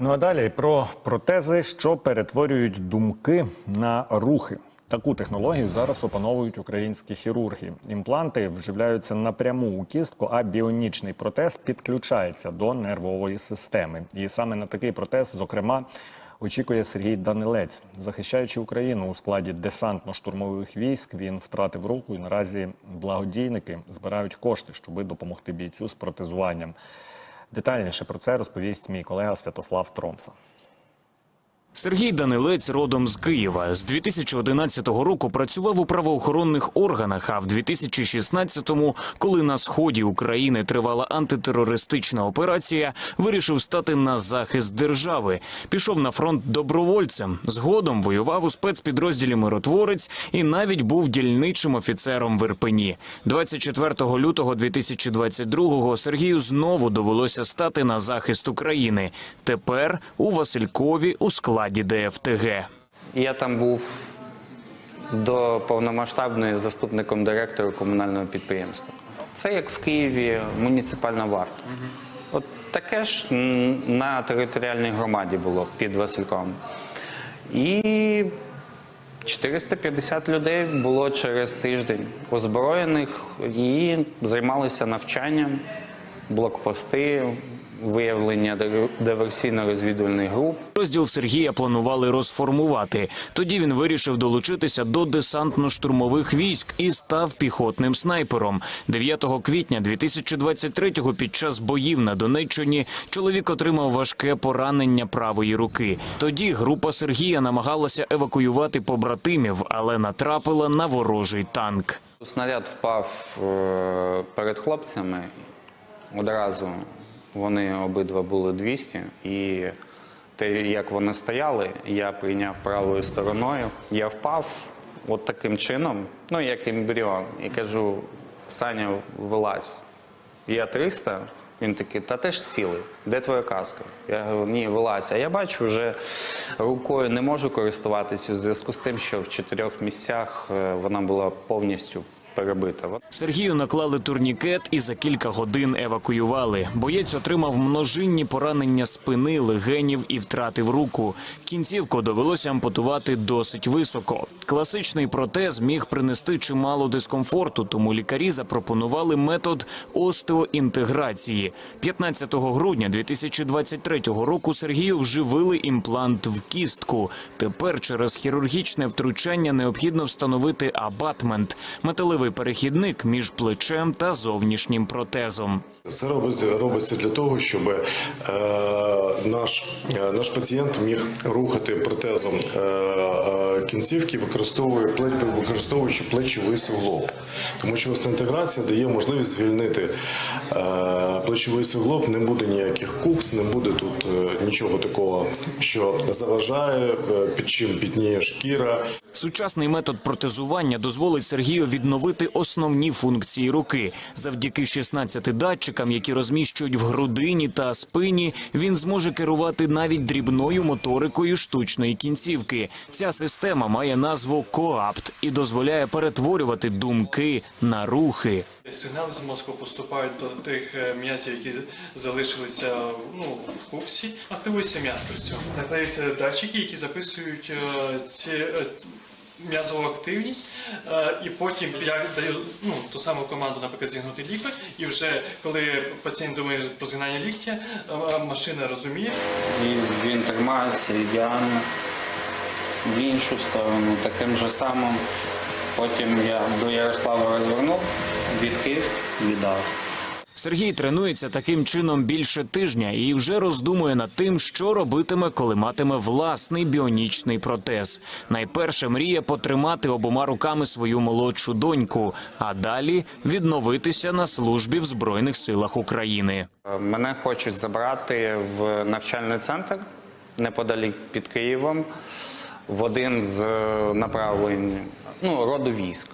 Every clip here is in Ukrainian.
Ну а далі про протези, що перетворюють думки на рухи. Таку технологію зараз опановують українські хірурги. Імпланти вживляються напряму у кістку, а біонічний протез підключається до нервової системи. І саме на такий протез, зокрема, очікує Сергій Данилець. Захищаючи Україну у складі десантно-штурмових військ, він втратив руку і наразі благодійники збирають кошти, щоби допомогти бійцю з протезуванням. Детальніше про це розповість мій колега Святослав Тромса. Сергій Данилець родом з Києва. З 2011 року працював у правоохоронних органах. А в 2016-му, коли на сході України тривала антитерористична операція, вирішив стати на захист держави. Пішов на фронт добровольцем. Згодом воював у спецпідрозділі Миротворець і навіть був дільничим офіцером в Ірпені. 24 лютого 2022-го Сергію знову довелося стати на захист України. Тепер у Василькові у складі ДФТГ. Я там був до повномасштабної заступником директора комунального підприємства. Це як в Києві муніципальна варта. От таке ж на територіальній громаді було під Васильком. І 450 людей було через тиждень озброєних і займалися навчанням, блокпости, виявлення диверсійно-розвідувальних груп. Розділ Сергія планували розформувати. Тоді він вирішив долучитися до десантно-штурмових військ і став піхотним снайпером. 9 квітня 2023-го під час боїв на Донеччині чоловік отримав важке поранення правої руки. Тоді група Сергія намагалася евакуювати побратимів, але натрапила на ворожий танк. Снаряд впав е, перед хлопцями. Одразу вони обидва були 200. І те, як вони стояли, я прийняв правою стороною. Я впав от таким чином, ну як ембріон, і кажу: Саня, вилазь. Я 300. Він такий, та теж сіли. Де твоя каска? Я говорю, ні, вилазь. А я бачу, вже рукою не можу користуватися у зв'язку з тим, що в чотирьох місцях е, вона була повністю перебита. Сергію наклали турнікет і за кілька годин евакуювали. Боєць отримав множинні поранення спини, легенів і втратив руку. Кінцівку довелося ампутувати досить високо. Класичний протез міг принести чимало дискомфорту, тому лікарі запропонували метод остеоінтеграції. 15 грудня 2023 року Сергію вживили імплант в кістку. Тепер через хірургічне втручання необхідно встановити абатмент металевий перехідник між плечем та зовнішнім протезом. Це робиться, робиться для того, щоб е, наш, е, наш пацієнт міг рухати протезом е, е, кінцівки, використовує використовуючи плечовий суглоб. Тому що інтеграція дає можливість звільнити е, плечовий суглоб, не буде ніяких кукс, не буде тут е, нічого такого, що заважає, е, під чим пітніє шкіра. Сучасний метод протезування дозволить Сергію відновити основні функції руки. Завдяки 16 датчикам, які розміщують в грудині та спині, він зможе керувати навіть дрібною моторикою штучної кінцівки. Ця система має назву коапт і дозволяє перетворювати думки на рухи. Сигнали з мозку поступають до тих е, м'язів, які залишилися ну, в куксі. Активується м'яз при цьому. Наклеюються датчики, які записують е, ці е, м'язову активність, е, і потім я даю ну, ту саму команду, наприклад, зігнути лікоть, і вже коли пацієнт думає про згинання ліктя, е, машина розуміє, І він тримається ідеально в іншу сторону, таким же самим. Потім я до Ярослава розвернув, відкрив, віддав. Сергій тренується таким чином більше тижня і вже роздумує над тим, що робитиме, коли матиме власний біонічний протез. Найперше мріє потримати обома руками свою молодшу доньку, а далі відновитися на службі в збройних силах України. Мене хочуть забрати в навчальний центр неподалік під Києвом в один з е, направлень ну, роду військ.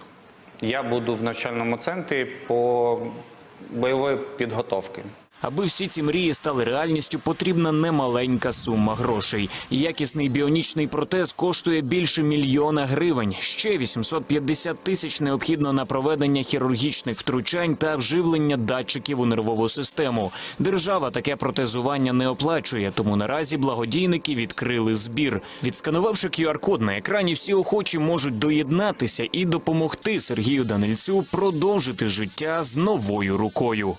Я буду в навчальному центрі по бойової підготовки. Аби всі ці мрії стали реальністю, потрібна немаленька сума грошей. Якісний біонічний протез коштує більше мільйона гривень. Ще 850 тисяч необхідно на проведення хірургічних втручань та вживлення датчиків у нервову систему. Держава таке протезування не оплачує, тому наразі благодійники відкрили збір. Відсканувавши QR-код на екрані, всі охочі можуть доєднатися і допомогти Сергію Данильцю продовжити життя з новою рукою.